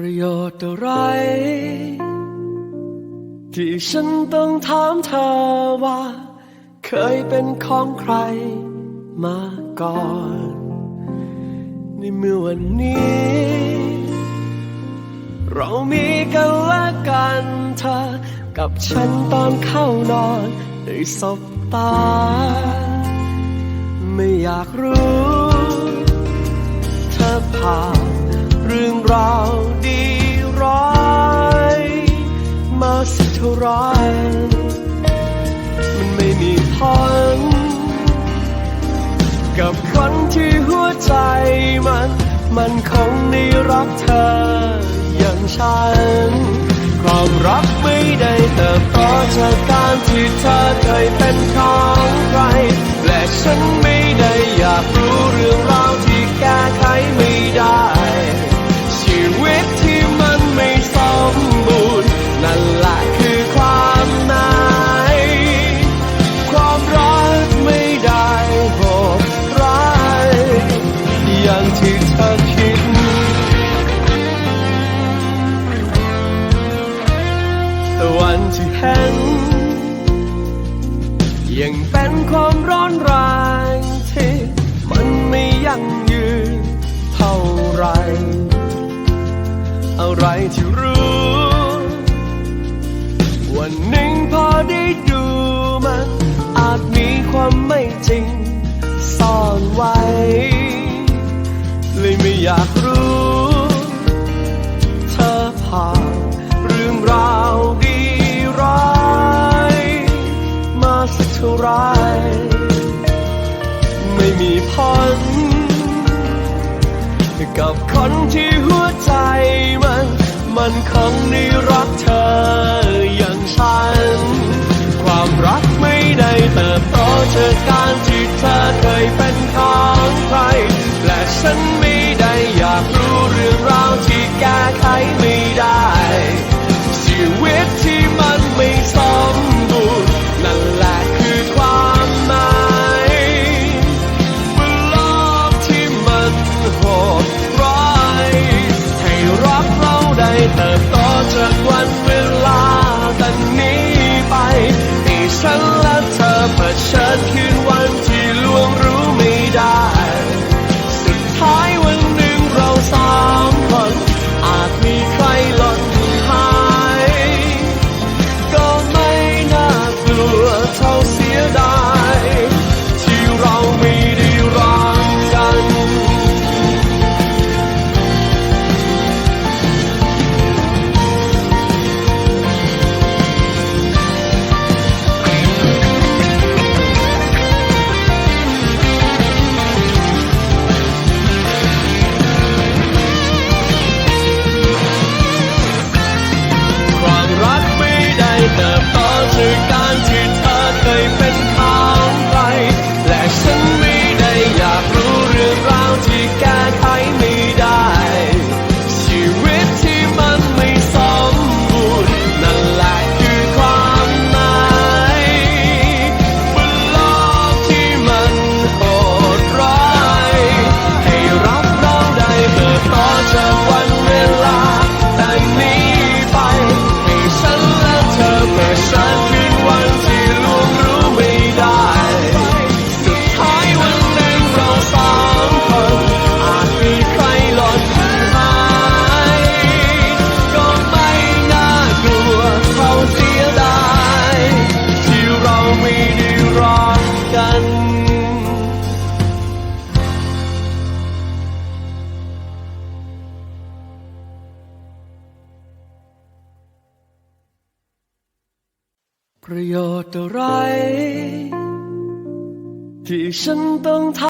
ประโยชน์อะไร ที่ฉันต้องถามเธอว่า เคยเป็นของใครมาก่อน ในเมื่อวันนี้ เรามีกันและกันเธอ กับฉันตอนเข้านอนได้สบตา ไม่อยากรู้ เธอผ่านเรื่องราว ท่าไร มันไม่มีผลกับคนที่หัวใจมัน มันคงได้รักเธออย่างฉัน ความรักไม่ได้เติบโตจากการที่เธอเคยเป็น ที่เห็น ยังเป็นความร้อนแรงที่มันไม่ยั่งยืนเท่าไร อะไรที่รู้ วันหนึ่งพอได้ดูมัน อาจมีความไม่จริงซ่อนไว้ เลยไม่อยากรู้ ไม่มีผลกับคนที่หัวใจมัน มันคงได้รักเธออย่างฉัน ความรักไม่ได้เติบโตจากการที่เธอเคยเป็นของใคร และฉันไม่ได้อยากรู้เรื่องราวที่แก้ไขไม่ เติบโต ประโยชน์อะไร ที่ฉันต้องทำ